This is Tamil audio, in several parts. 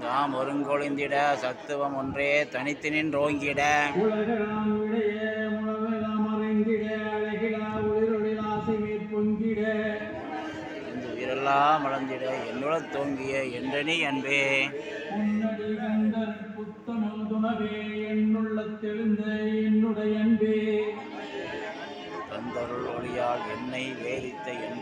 தாம் ஒருங்கொழிந்திட சத்துவம் ஒன்றே தனித்து நின்றோங்கிட உயிரெல்லாம் வளர்ந்திட என்னுள்ள தோங்கிய என்றனி அன்பே. உன்னடி கண்டர் புத்தமம் துணவே என்னுள்ள தெளிந்த என்னுடைய அன்பே. தந்தருள் ஒளியால் என்னை வேதித்த என்றனி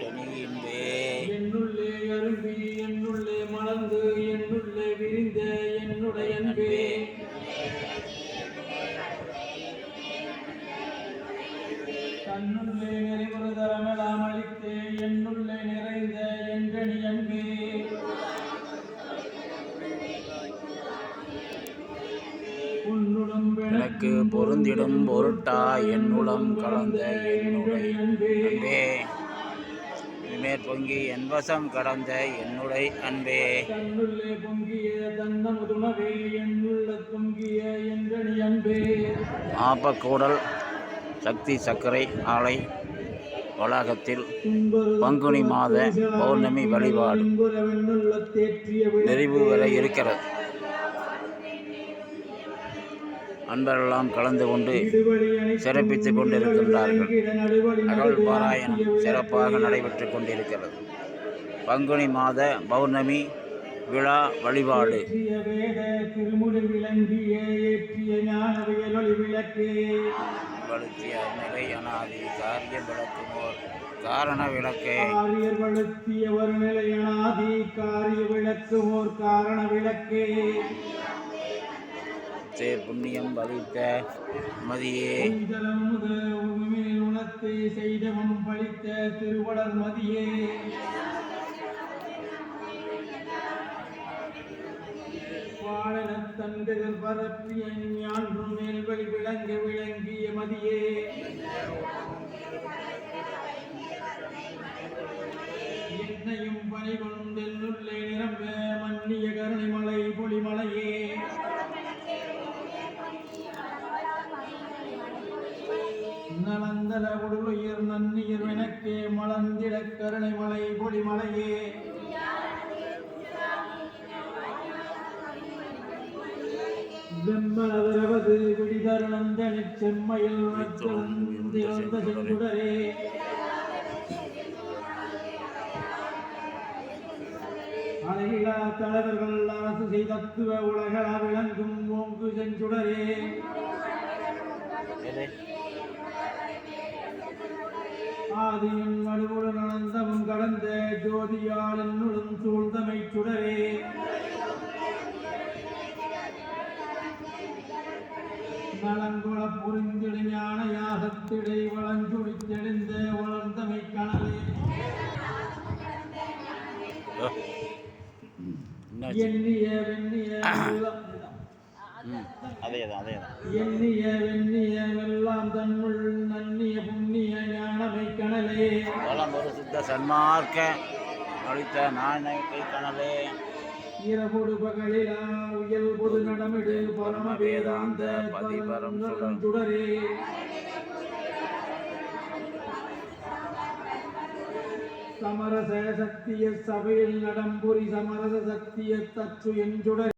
தன்னுள்ளே நிறைவுறு தரமெல்லாம் அளித்தே என்னுள்ளே நிறைந்த எங்கனி அன்பே. எனக்கு பொருந்திடும் பொருட்டா என்னுளம் கலந்த என்னுடைய அன்பே. மேற் பொங்கி என் வசம் கடந்த என்னுடைய அன்பே. பொங்கிய தன்னமுதுணவே என்னுள்ள ஆப்பக்கூடல் சக்தி சர்க்கரை ஆலை வளாகத்தில் பங்குனி மாத பௌர்ணமி வழிபாடு நிறைவு வர இருக்கிறது. அன்பரெல்லாம் கலந்து கொண்டு சிறப்பித்துக் கொண்டிருக்கின்றார்கள். அகல் பாராயணம் சிறப்பாக நடைபெற்றுக் கொண்டிருக்கிறது. பங்குனி மாத பௌர்ணமி விழா வழிபாடு. ஏற்றிய வழுத்திய நிலை அனாதி காரிய விளக்குமோர் காரண விளக்கே. காரியர் வளர்த்திய ஒரு நிலையனாதி காரிய விளக்குமோர் காரண விளக்கே சேர் புண்ணியம் பலித்த மதியே உணத்தை முத உமிழ் பழித்த திருவளர் மதியே. தன்கதிர் பரப்பிய ஞான்றும் மேல்வழி விளங்க விளங்கிய மதியே. என்னையும் பணி கொண்டென்னுள்ளே நிரம்ப மன்னிய கருணைமலை பொலிமலையே. நலந்தல உடலுயிர் நன்னியர் எனக்கே மலர்ந்திட கருணை மலை பொலிமலையே. வெம்மலவரவது விடிதருணந்தனி செம்மையில் உணர்த்திறந்த செங்குடரே. அழகிலா தலைவர்கள் அரசு செய்தத்துவ உலகள விளங்கும் ஓங்கு செஞ்சுடரே? ஆதியின் வலுவுடு நலந்தமும் கடந்த ஜோதியால் என்னுடன் சூழ்ந்தமை சுடரே. நலங்குள புரிந்திடு ஞான யாகத்திடை வளஞ்சுழி தெளிந்த வளர்ந்தமை கனலே? எண்ணிய வெண்ணிய எண்ணிய வெண்ணிய வெல்லாம் தன்னுள் நன்னிய புண்ணிய ஞானமை கனலே. வளம் ஒரு சுத்த சன்மார்க்க அளித்த நாணயத்தை கனலே. இரவுடு பகலிலா உயல் பொது நடமிடு பரம வேதாந்த பதிபரம் சுடர். சமரச சத்திய சபையில் நடம்புரி சமரச சத்திய தச்சு எஞ்சுடரே